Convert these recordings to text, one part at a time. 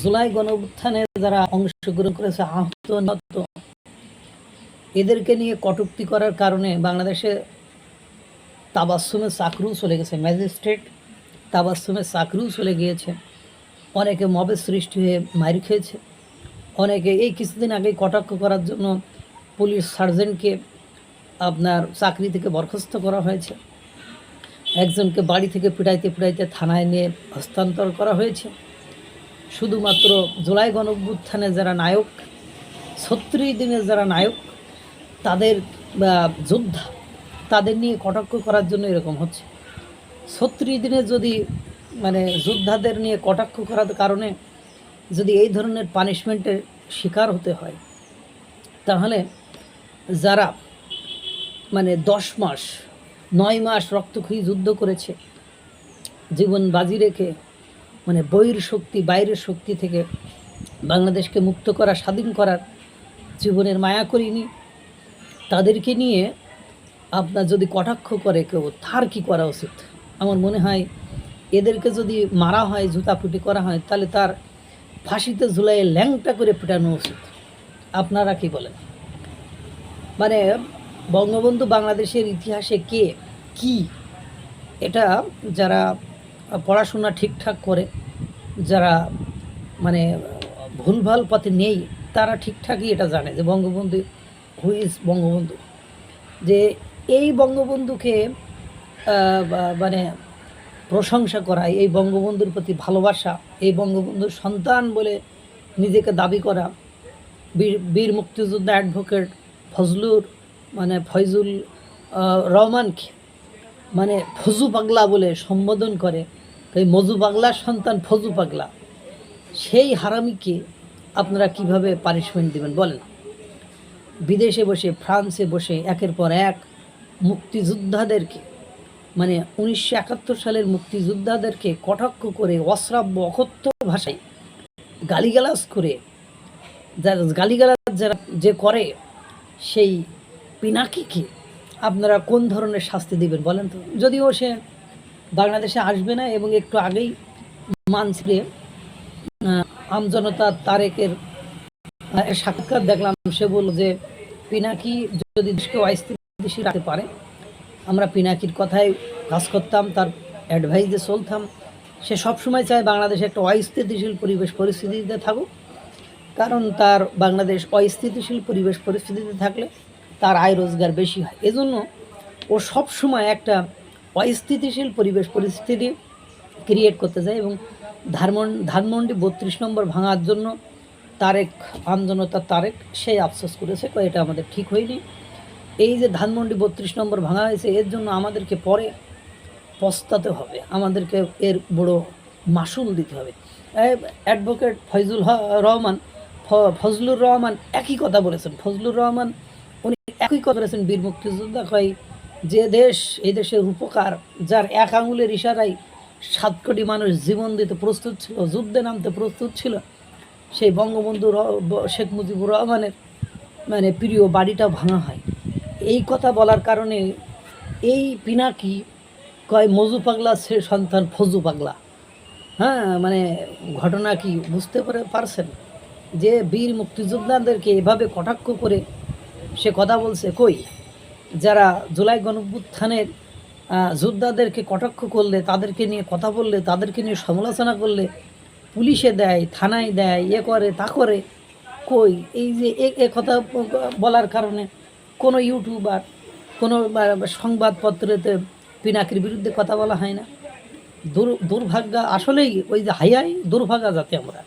জুলাই গণ উত্থানে যারা অংশগ্রহণ করেছে, আহত, নিহত, এদেরকে নিয়ে কটুক্তি করার কারণে বাংলাদেশে তাবাসুমের চাকরু চলে গেছে। ম্যাজিস্ট্রেট তাবাসুমের চাকরু চলে গিয়েছে। অনেকে মবের সৃষ্টি হয়ে মার খেয়েছে। অনেকে এই কিছুদিন আগে কটাক্ষ করার জন্য পুলিশ সার্জেন্টকে আপনার চাকরি থেকে বরখাস্ত করা হয়েছে। একজনকে বাড়ি থেকে পিটাইতে পিটাইতে থানায় নিয়ে হস্তান্তর করা হয়েছে। শুধুমাত্র জুলাই গণঅভ্যুত্থানে যারা নায়ক, ছত্রিশ দিনের যারা নায়ক, তাদের যোদ্ধা, তাদের নিয়ে কটাক্ষ করার জন্য এরকম হচ্ছে। ছত্রিশ দিনে যদি মানে যোদ্ধাদের নিয়ে কটাক্ষ করার কারণে যদি এই ধরনের পানিশমেন্টের শিকার হতে হয়, তাহলে যারা মানে দশ মাস নয় মাস রক্তক্ষয়ী যুদ্ধ করেছে। জীবন বাজি রেখে মানে বহির শক্তি, বাইরের শক্তি থেকে বাংলাদেশকে মুক্ত করা, স্বাধীন করার জীবনের মায়া করিনি। তাদেরকে নিয়ে আপনার যদি কটাক্ষ করে কেউ, তার কি করা উচিত? আমার মনে হয়, এদেরকে যদি মারা হয় জুতাপুটি করা হয়, তাহলে তার ফাঁসিতে ঝুলাইয়ে ল্যাংটা করে পেটানো উচিত। আপনারা কি বলেন? মানে বঙ্গবন্ধু বাংলাদেশের ইতিহাসে কে, কি, এটা যারা পড়াশোনা ঠিকঠাক করে, যারা মানে ভুলভাল পথে নেই, তারা ঠিকঠাকই এটা জানে যে বঙ্গবন্ধু হু ইজ বঙ্গবন্ধু? যে এই বঙ্গবন্ধুকে মানে প্রশংসা করা, এই বঙ্গবন্ধুর প্রতি ভালোবাসা, এই বঙ্গবন্ধুর সন্তান বলে নিজেকে দাবি করা, বীর বীর মুক্তিযোদ্ধা অ্যাডভোকেট ফজলুর মানে ফয়জুল রহমানকে মানে ফজু পাগলা বলে সম্বোধন করে। এই মজু পাগলার সন্তান ফজু পাগলা। সেই হারামিকে আপনারা কীভাবে পানিশমেন্ট দিবেন বলেন? বিদেশে বসে, ফ্রান্সে বসে একের পর এক মুক্তিযোদ্ধাদেরকে মানে উনিশশো একাত্তর সালের মুক্তিযোদ্ধাদেরকে কটাক্ষ করে অশ্রাব্য, অকথ্য ভাষায় গালিগালাজ করে, যারা গালিগালাজ যারা যে করে, সেই পিনাকিকে আপনারা কোন ধরনের শাস্তি দিবেন বলেন তো? যদিও সে বাংলাদেশে আসবে না এবং একটু আগেই মানসিরে আমজনতা তারেকের সাক্ষাৎকার দেখলাম, সে বলল যে পিনাকি যদি দেশকে অস্থিতিশীল রাখতে পারে, আমরা পিনাকির কথায় কাজ করতাম, তার অ্যাডভাইসে চলতাম। সে সবসময় চায় বাংলাদেশে একটা অস্থিতিশীল পরিবেশ পরিস্থিতিতে থাকুক, কারণ তার বাংলাদেশ অস্থিতিশীল পরিবেশ পরিস্থিতিতে থাকলে তার আয় রোজগার বেশি হয়। এজন্য ও সব সময় একটা অস্থিতিশীল পরিবেশ, পরিস্থিতি ক্রিয়েট করতে চায় এবং ধানমন ধানমন্ডি বত্রিশ নম্বর ভাঙার জন্য তারেক আমজনতা তারেক সেই আফসোস করেছে এটা আমাদের ঠিক হয়নি। এই যে ধানমন্ডি বত্রিশ নম্বর ভাঙা হয়েছে, এর জন্য আমাদেরকে পরে পস্তাতে হবে। আমাদেরকে এর বড় মাসুল দিতে হবে। অ্যাডভোকেট ফয়জুল রহমান ফজলুর রহমান একই কথা বলেছেন। ফজলুর রহমান একই কথা বলেছেন বীর মুক্তিযোদ্ধা, কয় যে দেশ, এই দেশের উপকার যার এক আঙুলের ইশারায় সাত কোটি মানুষ জীবন দিতে প্রস্তুত ছিল, যুদ্ধে নামতে প্রস্তুত ছিল, সেই বঙ্গবন্ধু শেখ মুজিবুর রহমানের মানে প্রিয় বাড়িটা ভাঙা হয়। এই কথা বলার কারণে এই পিনাকি কয় মজু পাগলা সে সন্তান ফজু পাগলা। হ্যাঁ মানে ঘটনা কি বুঝতে পারে, পারছেন? যে বীর মুক্তিযোদ্ধাদেরকে এভাবে কটাক্ষ করে সে কথা বলছে কই? যারা জুলাই গণভ্যুত্থানের আহ, যোদ্ধাদেরকে কটাক্ষ করলে তাদেরকে নিয়ে কথা বললে তাদেরকে নিয়ে সমালোচনা করলে পুলিশে দেয় থানায় দেয় এ করে তা করে কই? এই যে এ- কথা বলার কারণে কোনো ইউটিউবার কোনো সংবাদপত্রেতে পিনাকির বিরুদ্ধে কথা বলা হয় না। দুর দুর্ভাগ্য আসলেই ওই যে হাইয়াই দুর্ভাগা জাতি আমরা।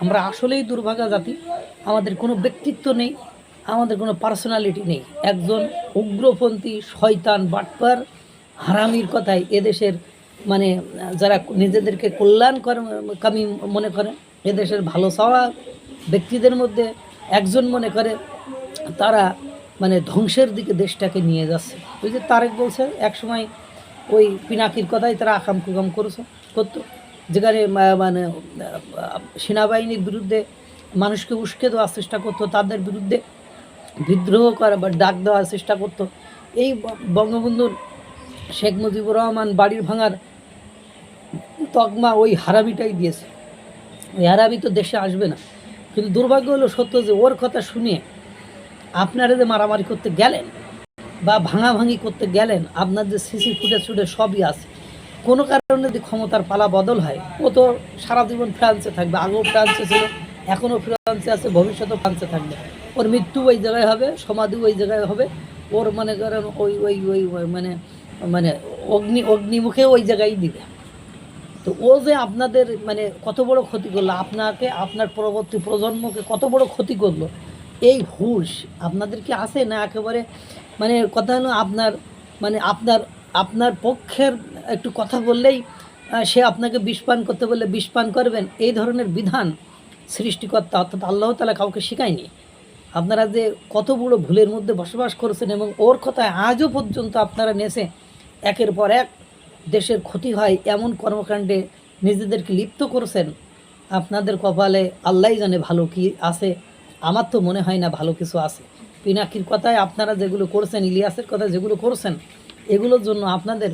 আমরা আসলেই দুর্ভাগা জাতি। আমাদের কোনো ব্যক্তিত্ব নেই। আমাদের কোনো পার্সোনালিটি নেই। একজন উগ্রপন্থী, শয়তান, বাটপার, হারামির কথায় এদেশের মানে যারা নিজেদেরকে কল্যাণ করে, কামি মনে করেন এদেশের ভালো চাওয়া ব্যক্তিদের মধ্যে একজন মনে করে, তারা মানে ধ্বংসের দিকে দেশটাকে নিয়ে যাচ্ছে। ওই যে তারেক বলছে, একসময় ওই পিনাকির কথাই তারা আকাম কুকাম করেছে, করতো। যেখানে মানে সেনাবাহিনীর বিরুদ্ধে মানুষকে উস্কে দেওয়ার চেষ্টা করতো, তাদের বিরুদ্ধে বিদ্রোহ করা বা ডাক দেওয়ার চেষ্টা করতো। এই বঙ্গবন্ধুর শেখ মুজিবুর রহমান বাড়ির ভাঙার তকমা ওই হারামিটাই দিয়েছে। ওই হারামি তো দেশে আসবে না। কিন্তু দুর্ভাগ্য হলো সত্য যে ওর কথা শুনিয়ে আপনারা যে মারামারি করতে গেলেন বা ভাঙাভাঙি করতে গেলেন, আপনার যে সিসি ফুটে ছুটে সবই আছে। কোনো কারণে যদি ক্ষমতার পালা বদল হয়, ও তো সারা জীবন ফ্রান্সে থাকবে। আগেও ফ্রান্সে ছিল, এখনও ফ্রান্সে আছে, ভবিষ্যতেও ফ্রান্সে থাকবে। ওর মৃত্যু ওই জায়গায় হবে, সমাধি ওই জায়গায় হবে। ওর মনে করেন ওই ওই ওই ওই মানে মানে অগ্নি, অগ্নিমুখে ওই জায়গায় দিবে। তো ও যে আপনাদের মানে কত বড় ক্ষতি করল, আপনাকে, আপনার পরবর্তী প্রজন্মকে কত বড় ক্ষতি করল, এই হুশ আপনাদের কি আছে না একেবারে? মানে কথা হলো আপনার মানে আপনার আপনার পক্ষের একটু কথা বললেই সে আপনাকে বিষপান করতে বললে বিষপান করবেন, এই ধরনের বিধান সৃষ্টিকর্তা অর্থাৎ আল্লাহ তালা কাউকে শেখায়নি। আপনারা যে কত বড় ভুলের মধ্যে বসবাস করেছেন এবং ওর কথায় আজও পর্যন্ত আপনারা নেছে একের পর এক দেশের ক্ষতি হয় এমন কর্মকাণ্ডে নিজেদেরকে লিপ্ত করেছেন, আপনাদের কপালে আল্লাহই জানে ভালো কি আছে, আমার তো মনে হয় না ভালো কিছু আছে। পিনাকির কথায় আপনারা যেগুলো করছেন, ইলিয়াসের কথা যেগুলো করছেন, এগুলোর জন্য আপনাদের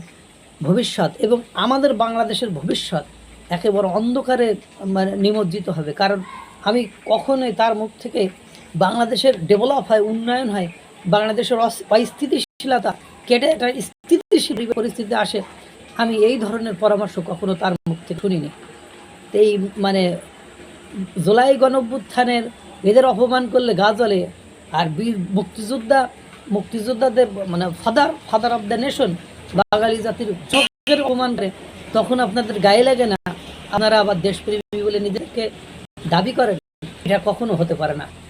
ভবিষ্যৎ এবং আমাদের বাংলাদেশের ভবিষ্যৎ একেবারে অন্ধকারে মানে নিমজ্জিত হবে। কারণ আমি কখনোই তার মুখ থেকে বাংলাদেশের ডেভেলপ হয়, উন্নয়ন হয়, বাংলাদেশের অস- অস্থিতিশীলতা কেটে একটা স্থিতিশীল পরিস্থিতি আসে, আমি এই ধরনের পরামর্শ কখনো তার মুখ থেকে শুনিনি। এই মানে জুলাই গণভ্যুত্থানের, এদের অপমান করলে গা জ্বলে আর বীর মুক্তিযোদ্ধা, মুক্তিযোদ্ধাদের মানে father father of the nation বাঙালি জাতির চোখের অপমান করে, তখন আপনাদের গায়ে লাগে না, আপনারা আবার দেশপ্রেমী বলে নিজেকে দাবি করেন, এটা কখনো হতে পারে না।